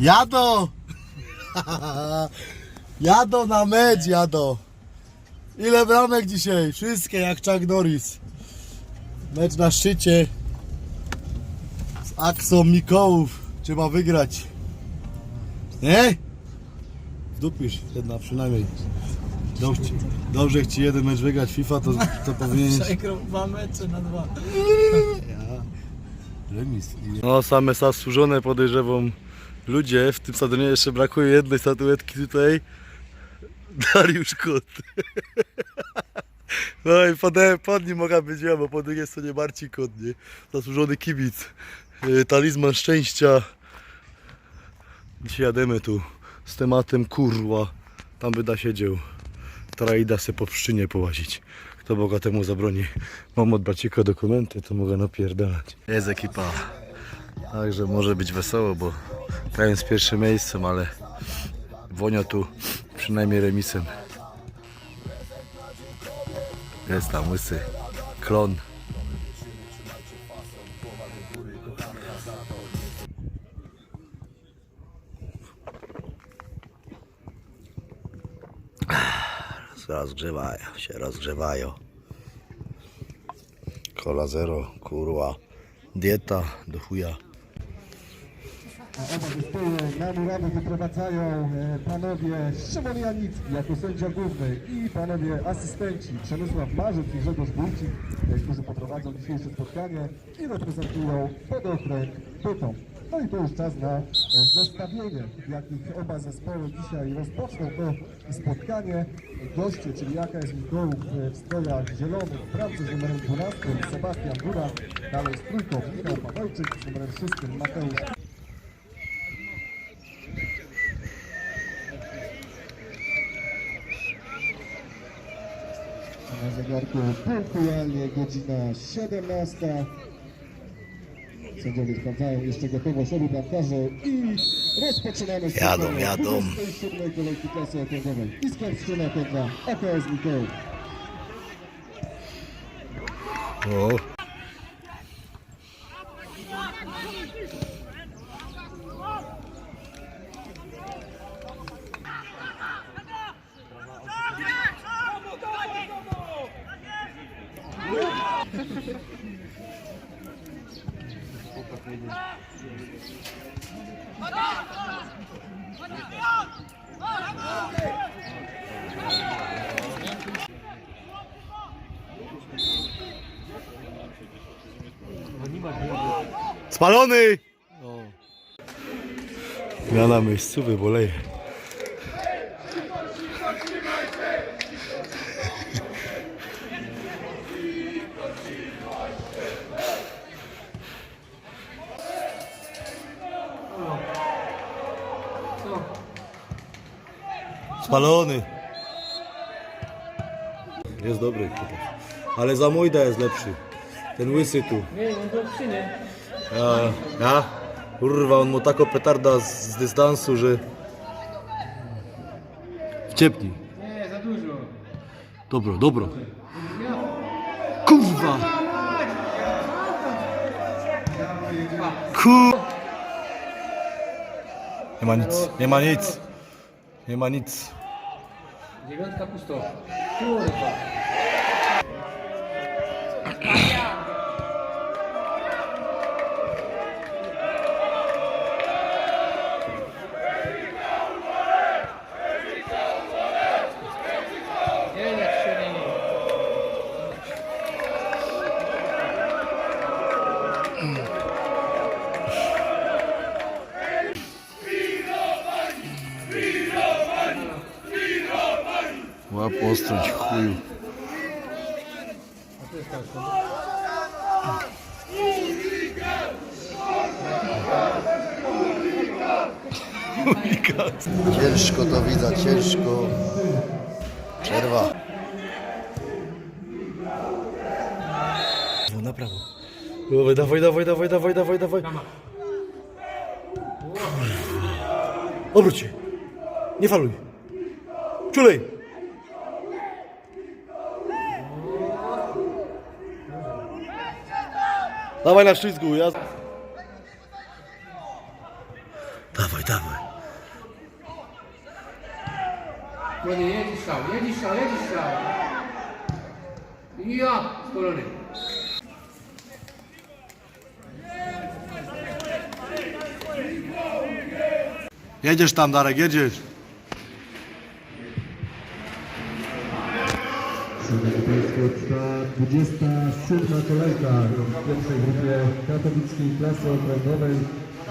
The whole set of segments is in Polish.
Jadą! jadą na mecz, jadą. Ile bramek dzisiaj? Wszystkie jak Chuck Norris. Mecz na szczycie. Z Aksą Mikołów. Trzeba wygrać. Nie? Wdupisz jedna przynajmniej. Dobrze, dobrze jak ci jeden mecz wygrać FIFA, to, to powinieneś... Przegrał dwa mecze na dwa. Remis. No same zasłużone podejrzewam ludzie. W tym stadionie jeszcze brakuje jednej statuetki tutaj. Dariusz Kot. No i pod, pod nim mogła być ja, bo po drugiej stronie Marcin Kot, nie? Zasłużony kibic. Yy, Talizman szczęścia. Dzisiaj jademy tu z tematem kurwa. Tam by da siedział. Teraz idę se po pszczynie połazić. Kto Boga temu zabroni. Mam od Bacika dokumenty, to mogę napierdalać. Jest ekipa. Także może być wesoło, bo grają z pierwszym miejscem, ale Wonio tu przynajmniej remisem. Jest tam łysy. Klon. Rozgrzewają się, rozgrzewają. Kola zero, kurwa. Dieta do chuja. Oba zespoły na murawy wyprowadzają e, panowie Szymon Janicki jako sędzia główny i panowie asystenci Przemysław Marzec i Grzegorz Wójcik, e, którzy poprowadzą dzisiejsze spotkanie i reprezentują podokręg Bytom. No i to już czas na e, zestawienie, w jakich oba zespoły dzisiaj rozpoczną to spotkanie. Goście, czyli jaka jest Mikołów w strojach zielonych, w bramce z numerem 12 Sebastian Góra, dalej z trójką Michał Pawełczyk, z numerem 6 Mateusz Na zegarku punktualnie godzina 17. Sędziowie sprawdzają jeszcze gotowość obu bramkarzy i rozpoczynamy Jadą, jadą. 27 kolejki klasy okręgowej. Iskra Pszczyna kontra AKS. O. Spalony! Ja na miejscowy boleję. Spalony. Jest dobry. Ale za Mojda jest lepszy. Ten łysy tu. Nie, on przy Ja, ja? Kurwa, on mu tako petarda z, z dystansu, że... Wciepnij. Nie, za dużo. Dobro, dobro. Kurwa! Kur... Nie ma nic, nie ma nic. Nie ma nic. Девятка пустого. Корпа. Ciężko to widać, ciężko. Przerwa. Na prawo. Dawaj, dawaj, dawaj, dawaj, dawaj, dawaj, dawaj. Kurwa. Obróć się. Nie faluj. Czulej. Dawaj na ślizgu, ja... Dawaj, dawaj. Młody, jedziesz szał, jedziesz szał, jedziesz szał. Ja, spolony. Jedziesz tam, Darek, jedziesz. Szanowni Państwo, trwa 27 kolejka w pierwszej grupie katowickiej klasy okręgowej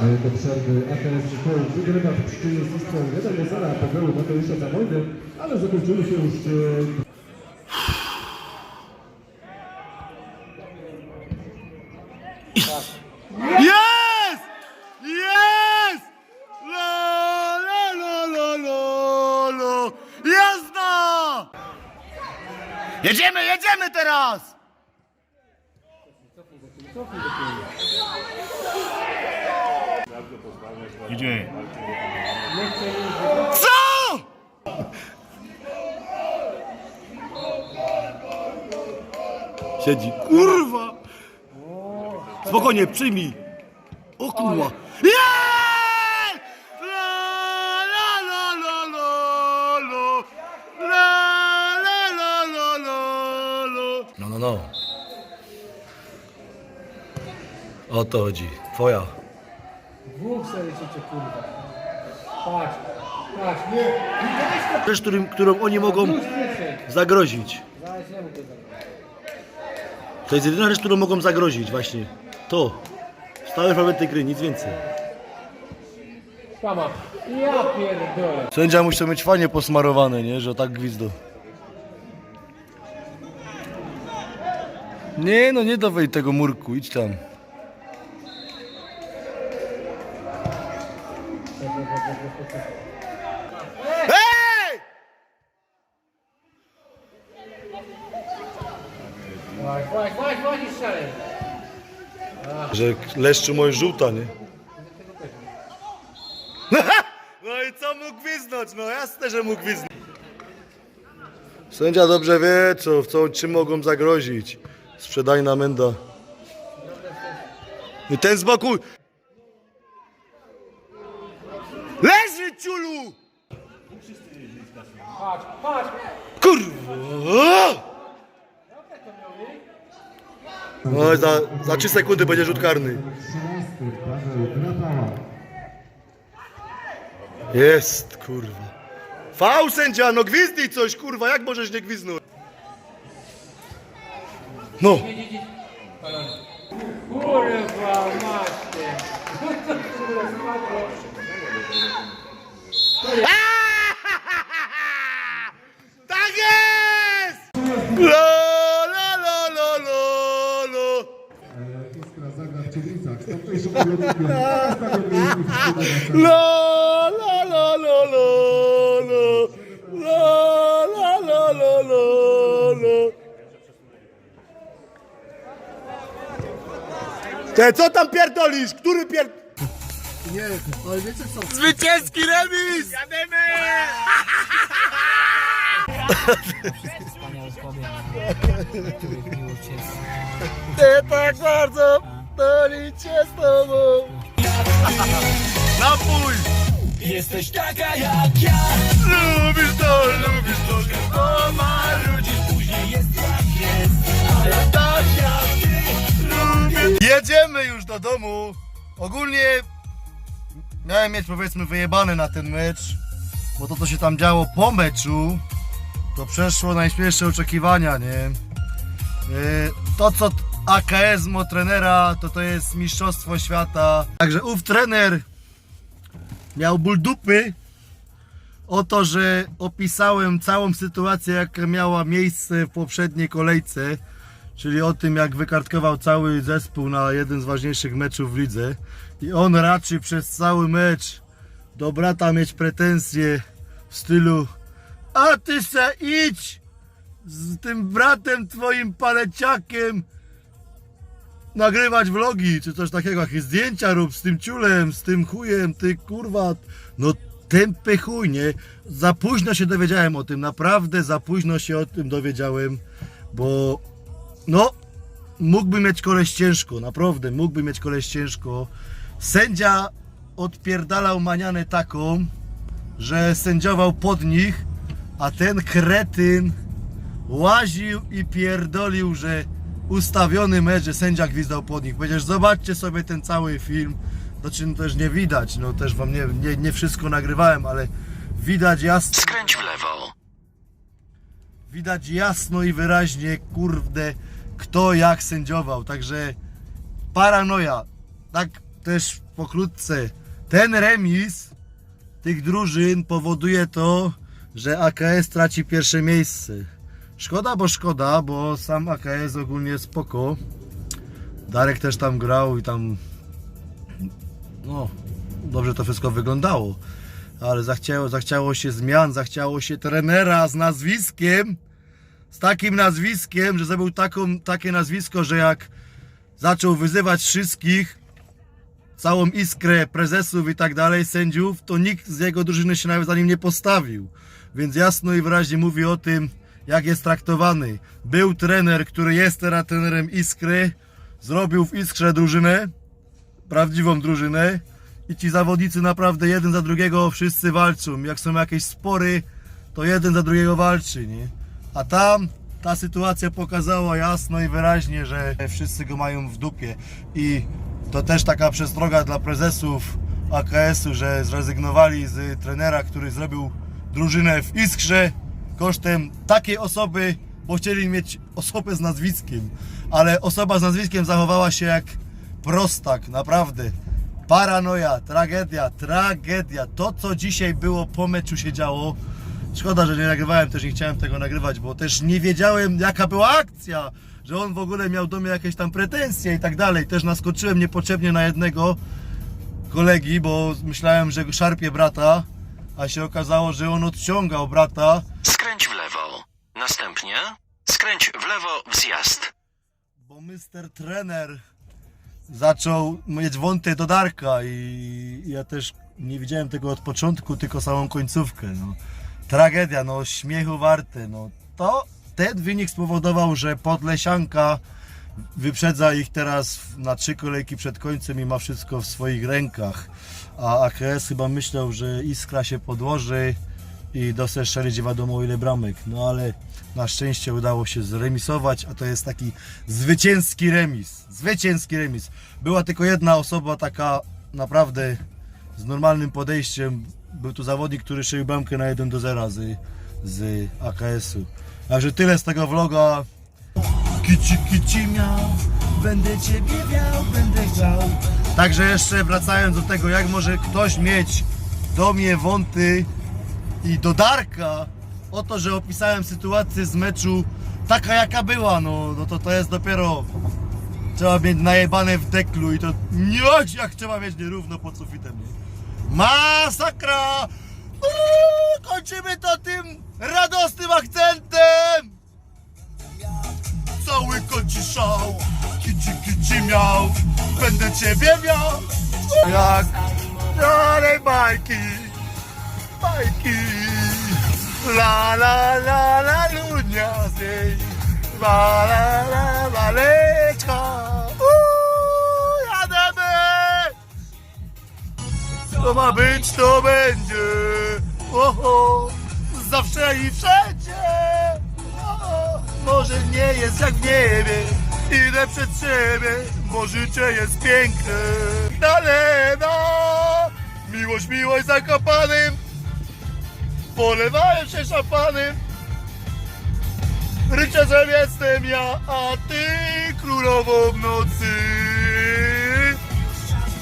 do przerwy AKS Mikołów. Wygrywa w Pszczynie z listą 1 do 0 Paweł Mateusza Zamojdy, ale zakończyły się już e, Jest! Jest! Lo. Jazda! Jedziemy, jedziemy teraz! Idzie. Nie chcę Co? Siedzi. Kurwa! Spokojnie, przyjmij. O kurwa. Jest! La, la, la, la, la, la. La, la, la, la, la, la. No, no, no. O to chodzi. Twoja. Dwóch sobie cię kurwa. Patrz, patrz, nie. Rzecz, którym, którą oni mogą zagrozić. To jest jedyna rzecz, którą mogą zagrozić właśnie. To. Stały fragment tej gry, nic więcej. Kama. Ja pierdolę. Sędzia musi to mieć fajnie posmarowane, nie? Że tak gwizdo. Nie no, nie dawaj tego murku, idź tam. Strzelaj. Że leszczu moje żółta, nie? No i co mógł gwiznąć? No jasne, że mógł gwiznąć. Sędzia dobrze wie, co, co, czym mogą zagrozić. Sprzedajna menda. I ten z boku. Patrz, patrz. Kurwa! No za, za 3 sekundy będzie rzut karny. 13 Paweł Grapała. Jest, kurwa. Fał sędzia, no gwizdnij coś, kurwa, jak możesz nie gwiznąć? No. Kurwa, macie. Kurwa, spadło. Tak jest! La, la, la, la, la, la. E, Iskra zagra w Ciemnicach. Z tamtejszym pojedynkiem. Stadion Miejski w Szczecinie. La, la, la, la, la, la. La, la, la, la, la, la. Te, co tam pierdolisz? Który pier... Nie, ale wiecie co? Zwycięski remis! Jademy! składy, których miłość jest Ty tak bardzo policie z tobą. Napój! Jesteś taka jak ja Lubisz to, lubisz to, że to ma ludzi. Później jest jak jest Ale tak jak ty lubię. Jedziemy już do domu. Ogólnie miałem mieć powiedzmy wyjebane na ten mecz, bo to co się tam działo po meczu, to przeszło najśmielsze oczekiwania, nie? Yy, To co AKS mo trenera, to to jest mistrzostwo świata. Także ów trener miał ból dupy o to, że opisałem całą sytuację, jaka miała miejsce w poprzedniej kolejce, czyli o tym, jak wykartkował cały zespół na jeden z ważniejszych meczów w lidze. I on raczy przez cały mecz do brata mieć pretensje w stylu a ty se idź z tym bratem twoim paleciakiem nagrywać vlogi, czy coś takiego, jakieś zdjęcia rób z tym ciulem, z tym chujem, ty kurwa, no tępy chuj, nie? Za późno się dowiedziałem o tym, naprawdę za późno się o tym dowiedziałem, bo no, mógłby mieć koleś ciężko, naprawdę, mógłby mieć koleś ciężko. Sędzia odpierdalał manianę taką, że sędziował pod nich, a ten kretyn łaził i pierdolił, że ustawiony mecz, że sędzia gwizdał pod nich. Powiedziesz, zobaczcie sobie ten cały film. Znaczy no też nie widać, no też wam nie, nie, nie wszystko nagrywałem, ale widać jasno. Skręć w lewo. Widać jasno i wyraźnie, kurde, kto jak sędziował. Także paranoja. Tak też pokrótce. Ten remis tych drużyn powoduje to, że AKS traci pierwsze miejsce. Szkoda, bo szkoda, bo sam AKS ogólnie spoko. Darek też tam grał i tam no, dobrze to wszystko wyglądało. Ale zachciało, zachciało się zmian, zachciało się trenera z nazwiskiem, z takim nazwiskiem, że zrobił taką, takie nazwisko, że jak zaczął wyzywać wszystkich, całą iskrę prezesów i tak dalej, sędziów, to nikt z jego drużyny się nawet za nim nie postawił. Więc jasno i wyraźnie mówi o tym, jak jest traktowany. Był trener, który jest teraz trenerem Iskry, zrobił w Iskrze drużynę, prawdziwą drużynę i ci zawodnicy naprawdę jeden za drugiego wszyscy walczą. Jak są jakieś spory, to jeden za drugiego walczy, nie? A tam ta sytuacja pokazała jasno i wyraźnie, że wszyscy go mają w dupie i to też taka przestroga dla prezesów AKS-u, że zrezygnowali z trenera, który zrobił drużynę w Iskrze kosztem takiej osoby, bo chcieli mieć osobę z nazwiskiem, ale osoba z nazwiskiem zachowała się jak prostak, naprawdę. Paranoja, tragedia, tragedia. To, co dzisiaj było po meczu się działo. Szkoda, że nie nagrywałem, też nie chciałem tego nagrywać, bo też nie wiedziałem, jaka była akcja. Że on w ogóle miał do mnie jakieś tam pretensje i tak dalej. Też naskoczyłem niepotrzebnie na jednego kolegi, bo myślałem, że szarpie brata, a się okazało, że on odciągał brata. Skręć w lewo. Następnie skręć w lewo w zjazd. bo Mr. Trener zaczął mieć wąty do Darka i ja też nie widziałem tego od początku, tylko samą końcówkę. No. Tragedia, no śmiechu warte. No. To ten wynik spowodował, że Podlesianka wyprzedza ich teraz na trzy kolejki przed końcem i ma wszystko w swoich rękach. A AKS chyba myślał, że Iskra się podłoży i dostaje strzelić wiadomo ile bramek. No ale na szczęście udało się zremisować, a to jest taki zwycięski remis. Zwycięski remis. Była tylko jedna osoba taka naprawdę z normalnym podejściem. Był tu zawodnik, który szył bramkę na 1 do 0 z, z AKS-u. Także tyle z tego vloga. Kici kici miał, będę ciebie miał, będę chciał. Także jeszcze wracając do tego, jak może ktoś mieć do mnie wąty i do Darka o to, że opisałem sytuację z meczu taka jaka była, no, no to to jest dopiero trzeba mieć najebane w deklu i to nie chodzi jak trzeba mieć nierówno pod sufitem, nie? Masakra! Uuu, kończymy to tym radosnym akcentem! Będę ciebie miał, jak dalej bajki, bajki. La la la la lunia zej, la la la waleczka, Uuu, jademy! Co ma być, to będzie, oho, zawsze i wszędzie. O, może nie jest jak w niebie, idę przed siebie, bo życie jest piękne. Dalena, miłość, miłość zakopanym, polewałem się szampanem. Rycerzem jestem ja, a ty królową nocy.